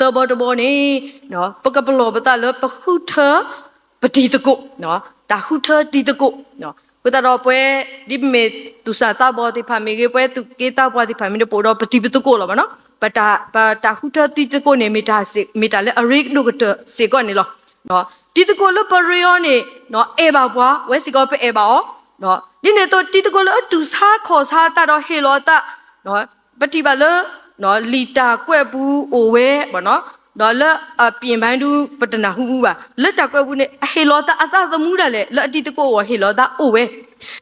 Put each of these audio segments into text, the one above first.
တဘောတဘောနေနော်ပကပလောပတလပခုထပတိတကုနော်တာခုထတိတကုနော်ပတတော့ပွဲဒီမေသူစာတာဘောတိဖာမေကေပွဲသူကေတာဘောတိဖာမေပိုတော့ပတိပတကုလောဗနော်ပတာပတာခုထတိတကုနေမီတာစေမီတာလေအရိကဒုကတစေကောနေလောနော်တိတကုလပရိယောနေနော်အေဘာဘွားဝဲစီကောပဲအေဘာဩနော်ဒီနေတော့တိတကုလအတူစားခေါ်စားတာတော့ဟေလောတာနော်ပတိပါလ နော်လီတာကွက်ဘူးအိုဝဲဘောနော်နော်လက်အပြင်ပိုင်းတူပတနာဟူဟူပါလက်တာကွက်ဘူးနေအဟေလောတာအသသမူးတာလေလက်အတိတကုဝဟေလောတာအိုဝဲ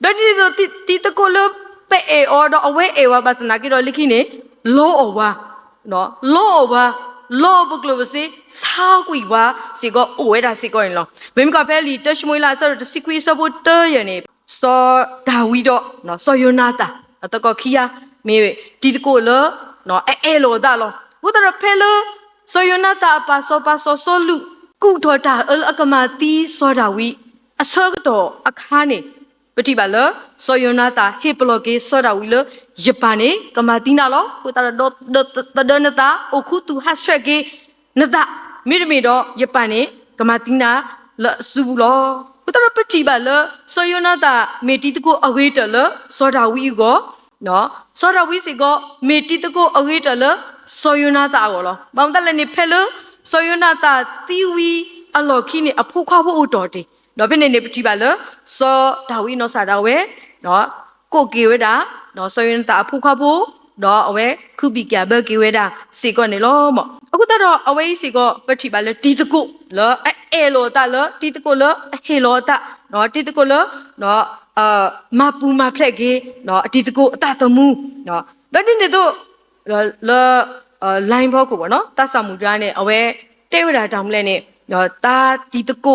ဒါတိတော့တိတကုလပဲအေအော်တော့အဝဲအေဝါပါစနာကီတော့လိခိနေလောအော်ဝါနော်လောအော်ဝါလောဘကလဘစီစာကွီဝါစီကောအိုဝဲတာစီကောရင်လောဘင်ကဖဲလီတရှမွေလာဆရတစီကွီဆဘတရနေစောဒါဝီတော့နော်စောယောနာတာအတကောခီယာမေတီတကိုလော နော်အဲအဲလောဒါလောဝဒရဖဲလောစောယောနာတာပါစောပါစောစောလူကုထောတာအလအကမာတီစောဒါဝီအစောကတော့အခါနေပတိပါလစောယောနာတာဟေပလောကေစောဒါဝီလယပန်နေကမာတီနာလောဝဒရဒတ်တဒနတာအခုတူဟဆွဲကေနဒမိရမီတော့ယပန်နေကမာတီနာလဆူလောဝဒရပတိပါလစောယောနာတာမေတီတကိုအဝေးတလစောဒါဝီကို နော်စောဒါဝီစီကိုမေတီတကိုအဝေးတလစောယောနာတာကိုလောဘောင်တလည်းနေဖဲလို့စောယောနာတာတီဝီအလော်ခိနေအဖို့ခွားဖို့တော်တယ်တော့ဖြစ်နေနေပတိပါလစောဒါဝီနော်စာဒါဝဲနော်ကိုကေဝဲတာနော်စောယောနာတာအဖို့ခွားဖို့တော့အဝဲခုပီကဘကေဝဲတာစီကောနေလောမောအခုတော့အဝဲစီကောပတိပါလတီတကုလောအဲအဲလောတာလောတီတကုလောဟေလောတာနော်တီတကုလောနော် အာမပူမဖလက်ကေနော်အတီတကုအတတမှုနော်တော့ဒီနေတော့လောလိုင်းဘောကိုပေါ့နော်တဆာမူဒရာနဲ့အဝဲတဲဝတာတောင်မလဲနဲ့နော်တာတီတကု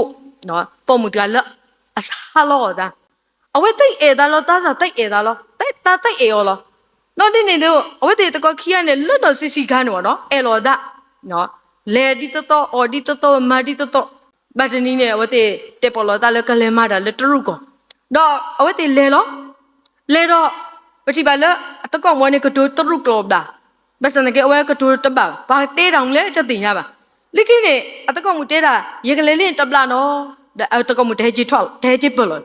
နော်ပုံမူဒရာလအစားလောတာအဝဲတိတ်အေဒါလောတာစာတိတ်အေဒါလောတိတ်တာတိတ်အေရောလောနော်ဒီနေတော့အဝဲတေတကောခီရနဲ့လွတ်တော်စစ်စီကားနော်နော်အဲလောတာနော်လေဒီတတော့အော်ဒီတတော့မာဒီတတော့ဘတ်တနီနဲ့အဝဲတေတေပေါ်လောတာလကလဲမာတာလတရုကော တော့အဝဲတေလဲလောလဲတော့ပတိပါလအတကောမွေးနေကတိုတရုကောဒါဘစနကေအဝဲကတိုတပါဘာတေးတောင်လဲတတင်ရပါလိခိနေအတကောမူတေးတာရေကလေးလင်းတပလာနော်အတကောမူတဲကြီးထွတ်တဲကြီးပလော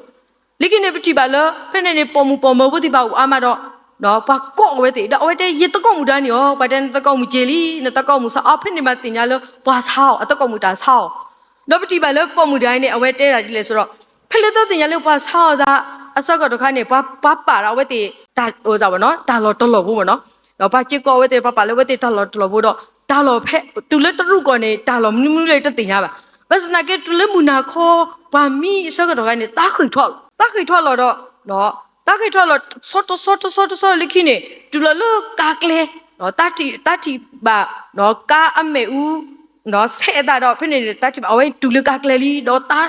လိခိနေပတိပါလဖက်နေနေပေါ်မူပေါ်မဘုတိပါဦးအာမတော့နော်ဘာကော့ဝဲတေဒါအဝဲတေရေတကောမူတန်းရောဘာတန်တကောမူဂျေလီနတကောမူစာအဖက်နေမတင်ကြလို့ဘာဆောက်အတကောမူတာဆောက်တော့ပတိပါလပေါ်မူတိုင်းနေအဝဲတဲတာကြီးလေဆိုတော့ ဖက်လက်တော့တင်ကြလို့ဘာဆောက်တာအစကတော့ခါနေဘာဘာပါတော့ဝဲတေဒါဟိုစားပါနော်ဒါလော်တော်လော်ဘူးပေါ့နော်တော့ဘာချစ်ကောဝဲတေဘာပါလဲဝဲတေဒါလော်တော်လော်ဘူးတော့ဒါလော်ဖက်တူလက်တရုကောနေဒါလော်မြူးမြူးလေးတတင်ရပါဘစနာကေတူလက်မူနာခေါ်ဘာမီအစကတော့ခါနေတာခွေထောက်တာခွေထောက်လို့တော့နော်တာခွေထောက်လို့ဆော့တဆော့တဆော့တဆော့လိခိနေတူလလကာကလေနော်တတိတတိဘာနော်ကာအမေဦးနော်ဆဲတာတော့ဖြစ်နေတယ်တတိဘာအဝဲတူလကာကလေလီတော့တာ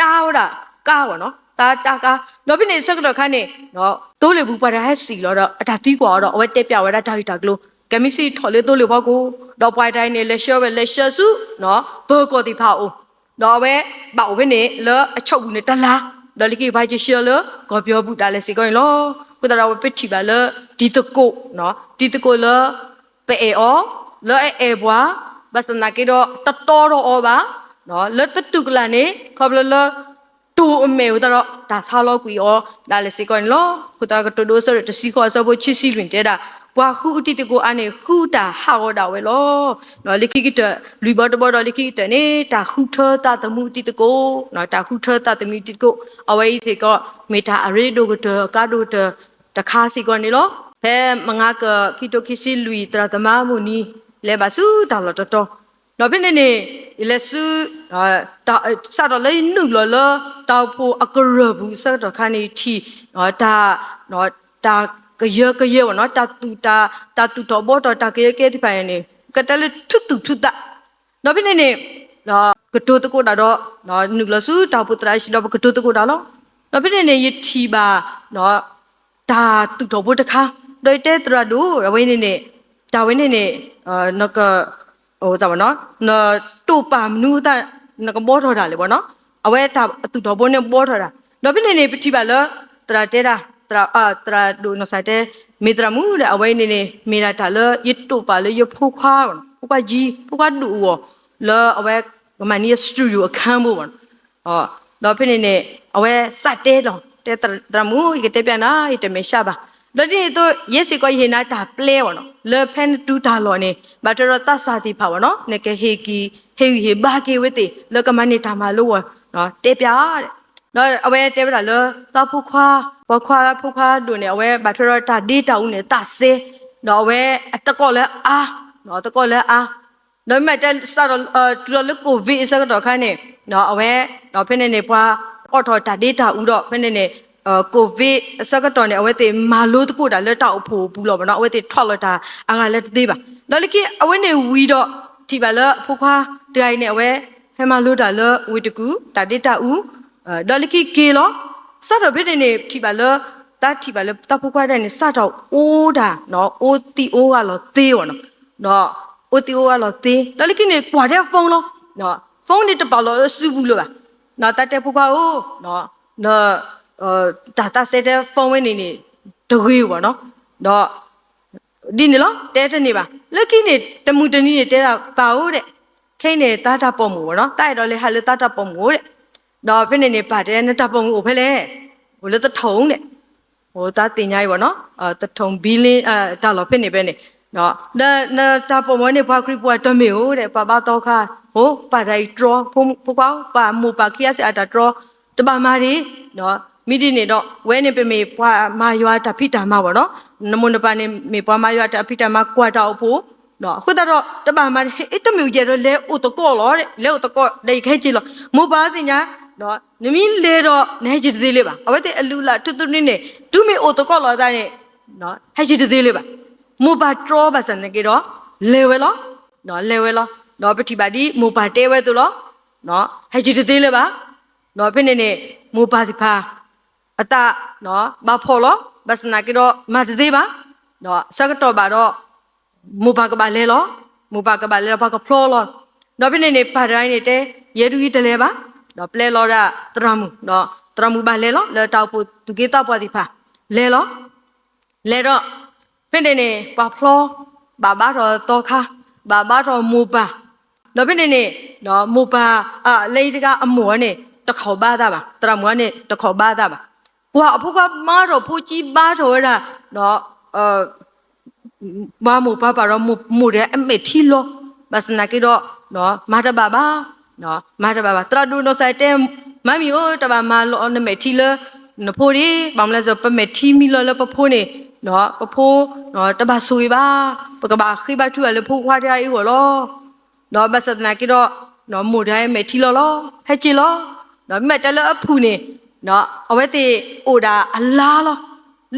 တာဝတာ ကာပါနော်တာတာကာတော့ဖြစ်နေစကတော့ခါနေနော်တိုးလေဘူးပါရဟက်စီတော့အတာတီးကွာတော့အဝဲတက်ပြဝဲတာတာဟီတာကလို့ကမီစီထော်လေတိုးလေဘောကိုတော့ပွိုင်တိုင်းနေလက်ရှော့ပဲလက်ရှော့စုနော်ဘောကိုတီဖာအိုတော့ပဲပေါ့ဝင်းနေလောအချုပ်ဘူးနေတလားဒေါ်လီကီဘိုင်ချီရှော်လောကောပြောဘူးတာလဲစီကိုရင်လောကုတရာဝပစ်ချီပါလောဒီတကိုနော်ဒီတကိုလောပဲအောလောအဲအဲဘွာဘတ်စနာကေတော့တတော်တော့အောပါနော်လောတတုကလာနေခေါပလောလော တူအမေဦးတော့ဒါစားလို့ကွီဩဒါလည်းစီကွန်လောဟိုတာကတူဒိုဆိုတစီခေါ်ဆိုဖို့ချစ်စီတွင်တဲ့တာဘွာခုအတိတကိုအနေခုတာဟာဝတာဝဲလောနော်လိခိကတလူဘတ်ဘော်လိခိတနေတာခုထတာတမှုတိတကိုနော်တာခုထတာတမိတိကိုအဝဲစီကမေတာအရေဒိုကတကာဒိုတတခါစီကွန်နေလောဖဲမငါကခိတိုခိစီလူတရတမမူနီလဲပါစုတာလောတတော် တော့ဖြစ်နေနေလက်စုအာတာစတော့လေနုလလတောက်ဖို့အကရဘူးစတော့ခါနေထီနော်ဒါနော်ဒါကရကရဝနော်တာတူတာတာတူတော့ဘောတော့တာကရကဲဒီပိုင်နေကတလေထုတူထုတာတော့ဖြစ်နေနေနော်ကတိုတကိုတာတော့နော်နုလစုတောက်ဖို့တရာရှိတော့ကတိုတကိုတာလောတော့ဖြစ်နေနေယထီပါနော်ဒါတူတော့ဘောတခါတော့တဲ့တရဒူအဝိနေနေဒါဝိနေနေအာနက ဟိုစားပါနော်နော်တူပါမနူတာနကဘောထော်တာလေပေါ့နော်အဝဲတာသူတော်ဘုံနဲ့ဘောထော်တာတော့ပြနေနေပတိပါလောတရာတဲတာတရာအာတရာဒူနဆိုင်တဲမေတရာမူတဲ့အဝဲနေနေမေရာတာလောယစ်တူပါလေယဖိုခွာဖဖူကွာကြီးဖူကွာတူရောလောအဝဲကမနီစတူဒီယိုအခန်းဖို့ပေါ့ဟောတော့ဖိနေနေအဝဲစတဲတော့တဲတရမူကတဲ့ပြန်နာတမေရှာပါ တော့ဒီတော့ရက်စီကိုယေနာတာပလဲပေါ့နော်လေဖန်တူတာလောနေဘတ်တော့တတ်စာတိဖာပေါ့နော်နေကဟေကီဟေဟေဘာကေဝတိလေကမနီတာမလို့နော်တဲပြတဲ့တော့အဝဲတဲပြတာလေတဖူခွာဘခွာဖူခွာဒုန်နေအဝဲဘတ်တော့တာဒေတာဦးနေတဆေတော့အဝဲအတကောလဲအာနော်တကောလဲအာတော့မတက်စတော့အဲတူလို့ကိုဗစ်စကတော့ခိုင်းနေနော်အဝဲတော့ဖိနေနေပွားအော်တော်တာဒေတာဦးတော့ဖိနေနေ အဲကိုဗစ်စကတော့နေအဝဲတေမာလို့တကူတာလက်တောက်ဖို့ဘူးလို့ဗောနော်အဝဲတေထွက်လာတာအငါလက်သေးပါတော့လေကအဝဲနေဝီတော့ဒီပါလဖူခွာတိုင်နေအဝဲဟဲမာလို့တာလဝီတကူတာဒေတာဦးအဲတော့လေကေလောစတော့ဖိနေနေဒီပါလတာဒီပါလတဖူခွာတဲ့နေစတော့အိုးတာနော်အိုးတီအိုးကလောသေးဗောနော်တော့အိုတီအိုကတော့သေးတော်လိကိနေကွာတဲ့ဖုန်းလို့နော်ဖုန်းနေတပါလို့စုဘူးလို့ပါနော်တတ်တဲ့ဖူပါဦးနော်နော် အာဒါတာဆက်တဲ့ဖုန်းဝင်နေနေတခွေးပေါ့နော်တော့ဒီနေလို့တဲတဲ့နေပါလက်ကိနေတမှုတနည်းနေတဲတာပါဦးတဲ့ခိနေတာတာပုံမှုပေါ့နော်တိုက်တော့လေဟာလေတာတာပုံမှုတဲ့တော့ဖိနေနေပါတယ်နဲ့တာပုံမှုဖဲလေဟိုလေတထုံတဲ့ဟိုတာတင်ညာကြီးပေါ့နော်အာတထုံဘီလင်းအာဒါတော့ဖိနေပဲနေနော်ဒါနာတာပုံမွေးနေဘာခရီပွားတမေဟုတ်တဲ့ပါပါတော့ခါဟိုပါရိုက်ဒရဖုံဖူကောပါမူပါခီယစအတာဒရတပါမာရီနော် မိဒီနေတော့ဝဲနေပေမေပွားမာရွာတဖိတာမပေါ့နော်နမွန်တပါနေမေပွားမာရွာတဖိတာမကွာတော့ဖို့နော်ခုတော့တပါမာဟဲ့တမျိုးကျတော့လဲဥတကောလောတဲ့လဲဥတကောဒိတ်ခဲချီလောမူပါတင်ညာနော်နမီလေတော့နေချစ်သေးလေးပါအဝဲတဲ့အလူလာတွတ်တွနေနေဒုမေဥတကောလောတဲ့နော်ဟဲ့ချစ်သေးလေးပါမူပါထရဘာစန်ကေတော့လေဝဲလောနော်လေဝဲလောနော်ပတိပါဒီမူပါတဲဝဲသူလောနော်ဟဲ့ချီတေးလေပါနော်ဖိနေနေမူပါဒီဖာ အတနော်ဘာဖော်လောဘစနာကေတော့မတ်သေးပါနော်စကတော့ပါတော့မူပါကပါလဲလောမူပါကပါလဲဘာကဖလောလောနော်ဖိနေနေပါတိုင်းနေတဲ့ရေတူကြီးတလဲပါနော်ပလဲလောရတရမှုနော်တရမှုပါလဲလောလဲတောက်ဖို့သူကေတော့ပါဒီဖာလဲလောလဲတော့ဖိနေနေပါဖလောဘာဘာတော့တော့ခါဘာဘာတော့မူပါတော့ဖိနေနေတော့မူပါအလေးတကအမောနေတခေါ်ပါတာပါတရမွနဲ့တခေါ်ပါတာပါ ကွာအဖို့ကမာတော့ဖူကြီးပါတော့တာတော့အဲဘာမူပါပါတော့မူမူတဲ့အမေထီလောဘစနာကေတော့နော်မာတဘာဘာနော်မာတဘာဘာတရဒူနိုဆိုင်တဲမမီဟိုတဘာမာလောနမေထီလနဖိုရီဘာမလဲဆိုပမေထီမီလောလပဖိုးနေနော်ပဖိုးနော်တပါဆွေပါပကဘာခိဘထူလေဖိုးခွာတဲ့အေးကိုလောနော်ဘစဒနာကိတော့နော်မိုတိုင်းမေထီလောလောဟဲ့ချီလော နော်မက်တလအဖူနေနော်အဝဲတိအိုဒါအလားလော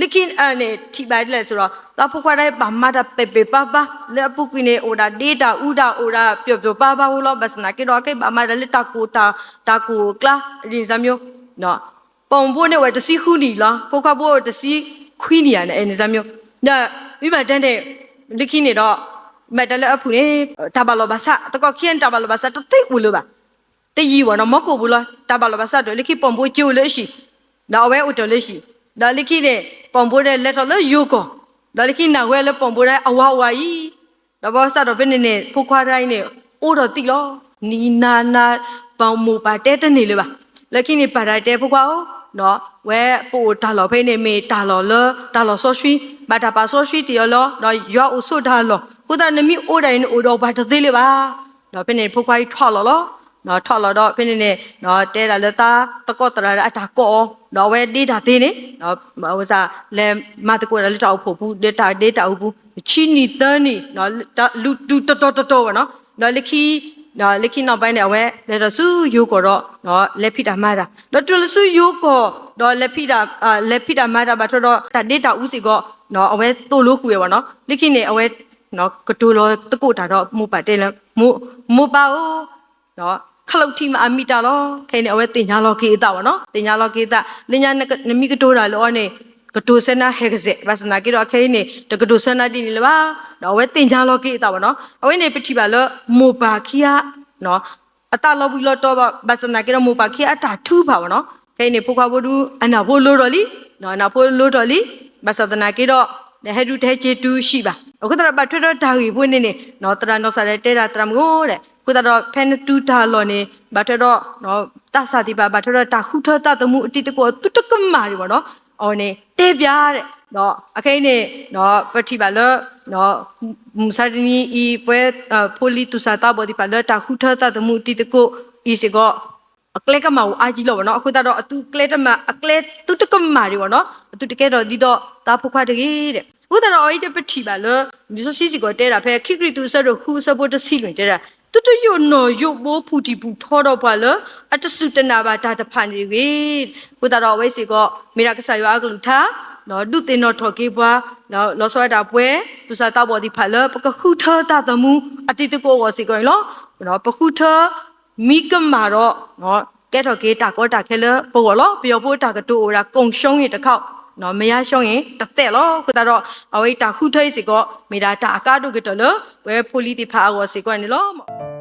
လကင်အနေထိပါလေဆိုတော့တဖိုးခွာတဲ့ဘာမတာပေပေပါပါလေအပုကိနေအိုဒါဒေတာဥဒါအိုဒါပျော်ပျော်ပါပါလောဘစနာကိတော့ကေဘာမတာလေတာကိုတာတာကိုကလာဒီစမျိုးနော်ပုံဖို့နေဝတစီခုနီလားဖိုးခွာဖို့တစီခွီးနေရတဲ့အနေစမျိုးဒါမိဘတန်းတဲ့လခိနေတော့မက်တလည်းအဖူနေတာဘာလောဘာစာတကောခင်းတာဘာလောဘာစာတသိဦးလို့ပါ တည်ဝနော်မကိုဘူးလားတာဘာလောဘာစာတော့လခိပုံဖို့ကျိုးလို့ရှိတော့ဝဲဥတော်လို့ရှိဒါလခိတဲ့ပုံဖို့တဲ့လက်တော်လို့ယူကောဒါလခိနာဝဲလည်းပုံဖို့တဲ့အဝအဝကြီးတော့ဘောစာတော့ဘယ်နေနေဖုခွာတိုင်းနေအိုးတော်တိလောနီနာနာပေါင်မူပါတဲတနေလေပါလခိနေပါတိုင်းတဲဖုခွာဟောနော်ဝဲပို့တာလောဖိနေမေတာလောလတာလောဆောရှိဘာတာပါဆောရှိတရလောနော်ရွာဥဆုတာလောခုဒနမီအိုတိုင်းအိုတော့ဘာတသေးလေပါနော်ဖိနေဖုခွားထွာလောလော နော်ထွာလောတော့ဖိနေနေနော်တဲတာလတာတကောတရာအတာကောနော်ဝဲဒေတာသေးနေနော်ဟိုစားလဲမတကောလက်တောက်ဖို့ဘူးဒေတာဒေတာဘူးချီနီတန်းနီနော်လူတူတတော်တော်နော်နော်လခီနော်လက်ခိနောက်ပိုင်းနဲ့အဝဲလက်တော့ဆူယိုကိုတော့နော်လက်ဖိတာမာတာတော့တူလဆူယိုကိုတော့လက်ဖိတာအာလက်ဖိတာမာတာဘာတော့တော့တဒေတာဦးစီကောနော်အဝဲတိုလို့ခုရပါနော်လက်ခိနေအဝဲနော်ကတူလောတကုတာတော့မူပါတဲ့လဲမူမူပါဦးနော် ခလုတ်တီမအမီတာလောခဲနေအဝဲတင်ညာလောကေတာပါနော်တင်ညာလောကေတာလညာနမီကတိုတာလောနေကတိုစနာဟဲကစေဘာစနာကေတော့ခဲနေတကတိုစနာဒီနေလပါတော့ဝဲတင်ချလောကေတာပါနော်အဝဲနေပတိပါလောမိုပါခီယာနော်အတလောဘူးလောတော့ဘာစနာကေတော့မိုပါခီယာအတာထူးပါပါနော်ခဲနေဖုခွားဘူးဒူအနာဖို့လို့တော်လီနော်အနာဖို့လို့တော်လီဘာစနာကေတော့ဟဲဒူတဲချေတူရှိပါအခုတော့ဘာထွတ်တော့ဒါဝီပွင့်နေနေနော်တရနော်စားတဲ့တဲတာတရမကိုတဲ့ ခုတော့ဖန်တူတာလောနေဘာထွတ်တော့နော်တဆာတိပါဘာထွတ်တော့တာခုထတတမှုအတိတကောတုတကမာရီပေါ့နော်အော်နေတဲပြားတဲ့နော်အခိုင်းနေနော်ပတိပါလောနော်မူစာနီဤပွဲပိုလီတူစာတာဘောဒီပါလောတာခုထတတမှုအတိတကောဤစကောအကလက်ကမကိုအာကြီးလို့ဗောနော်အခုတော့အတူကလက်တမအကလက်တူတကမာရီဗောနော်အတူတကယ်တော့ဒီတော့တာဖုခွားတကြီးတဲ့ဥဒရောအိတပတိပါလို့ဒီဆိုစီစီကိုတဲတာဖဲခိကရီတူဆရခူဆပေါ်တစီလွင်တဲတာ တူတူယိုနော်ယိုဘိုဖူတီပူထောတော့ပါလို့အတဆုတနာပါဒါတဖန်နေပြီဥဒရောဝိစီကိုမိရာကဆာယောအကလူထားနော်ဒုတင်တော့ထော်ကေပွားနော်လောဆွာတာပွဲသူစားတော့ဘောဒီဖာလပကခုထတာတမှုအတိတကိုဝစီကိုလောနော်ပခုထမိကမာတော့နော်ကဲတော့ကေတာကောတာခဲလပေါ်လောပြောဖို့တာကတူအိုရာကုံရှုံးရင်တစ်ခေါက် နော်မရရှုံးရင်တစ်သက်လောခုတော့အဝိတာခုထိတ်စီကောမေတာတာအကားတို့ကတော့ဝဲဖိုလီတီဖာအောစီကောနေလော